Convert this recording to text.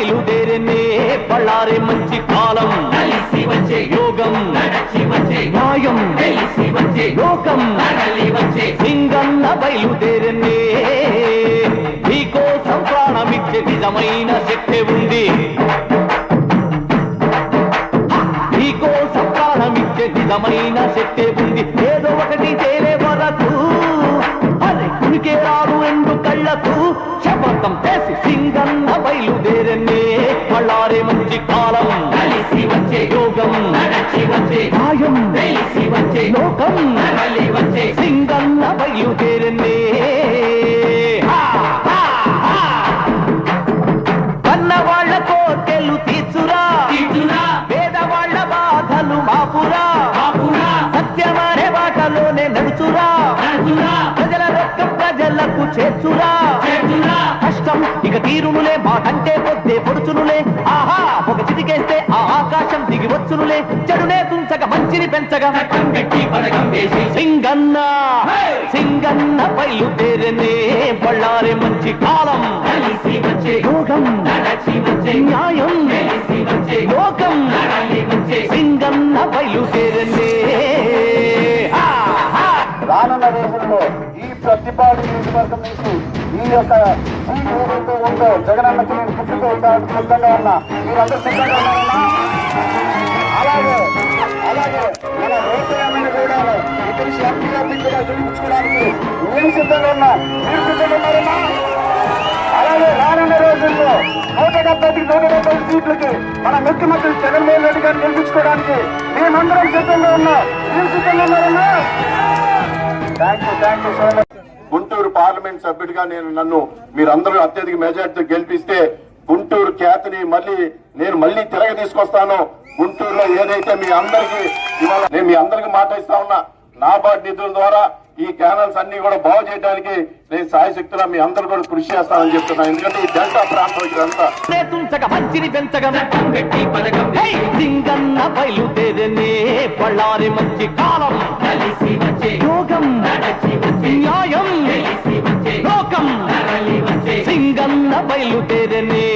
బయలుదేరనే పళ్ళారే మంచి కాలం. కలిసి వచ్చే యోగం నడచి వచ్చే న్యాయం తెలిసి వచ్చే లోకం. తరలి వచ్చే సింగన్న బయలుదేరనే నీకోసం ప్రాణమిచ్చే నిజమైన శక్తి ఉంది. నీకోసం ప్రాణమిచ్చే నిజమైన శక్తి ఉంది. ఏదో ఒకటి తేలే వరకు అరే కునికే రాదు రెండు కళ్ళకు శపథం చేసి సింగన్న బయలుదేరనే. పళ్ళారే మంచి కాలం కలిసి వచ్చే యోగం. నడచి వచ్చే న్యాయం. తెలిసి వచ్చే లోకం. తరలి వచ్చే సింగన్న బయలుదేరనే. కన్నవాళ్ళ కోర్కెలు తీర్చురా. పేదవాళ్ళ బాధలు మాపురా. సత్యమనే బాటలోనే నడుచురా. నడుచురా. ప్రజల రొక్క ప్రజలకు చేర్చురా. తీరునులే మాటంటే పొద్దే పొడుచునులే. ఆహా ఒక చిటికేస్తే ఆ ఆకాశం దిగి వచ్చునులే. చెడునే తుంచక మంచిని పెంచగా సింగన్న! సింగన్న బయలుదేరనే బళ్ళారే మంచి కాలం. యోగం న్యాయం లోకం. వచ్చే. సింగన్న బయలుదేరనే హా, హా. రానున్న రోజుల్లో ఈ ప్రతిపాడు నియోజకవర్గం నుంచి ఈ యొక్క సీట్ ఏదైతే ఉందో జగనన్నకి నేను పుట్టుకోవడానికి సిద్ధంగా ఉన్నా. మీరందరూ సిద్ధంగా ఉన్నారన్నా అలాగే అలాగే. మన రోసయ్యమైన కూడా ఇతని శాంతి అభ్యర్థిగా చూపించుకోవడానికి నేను సిద్ధంగా ఉన్నా. మీరు సిద్ధంగా ఉన్నారన్నా అలాగే రానున్న రోజుల్లో నూట డెబ్బై నూట డెబ్బై సీట్లకి మన ముఖ్యమంత్రి జగన్మోహన్ రెడ్డి గారిని గెలిపించుకోవడానికి మేమందరం సిద్ధంగా ఉన్నాం. మీరు సిద్ధంగా ఉన్నారన్నా thank you thank you so much Guntur parliament సభ్యుడిగా నేను నన్ను మీరందరూ అత్యధిక మెజార్టీతో గెలిపిస్తే గుంటూరు ఖ్యాతిని మళ్ళీ నేను మళ్ళీ తిరగ తీసుకొస్తాను. గుంటూరులో ఏదైతే మీ అందరికీ ఇవాళ నేను మీ అందరికీ మాట ఇస్తా ఉన్నా నాబార్డ్ నిధుల ద్వారా ఈ ఛానల్స్ అన్ని కూడా బాగు చేయడానికి నేను సాయశక్తిలో మీ అందరూ కూడా కృషి చేస్తానని చెప్తున్నాను ఎందుకంటే ఈ డెల్టా ప్రాంతం ఇదంతా బయలుదేరనే పళ్ళారే మంచి కాలం. బయలుదేరనే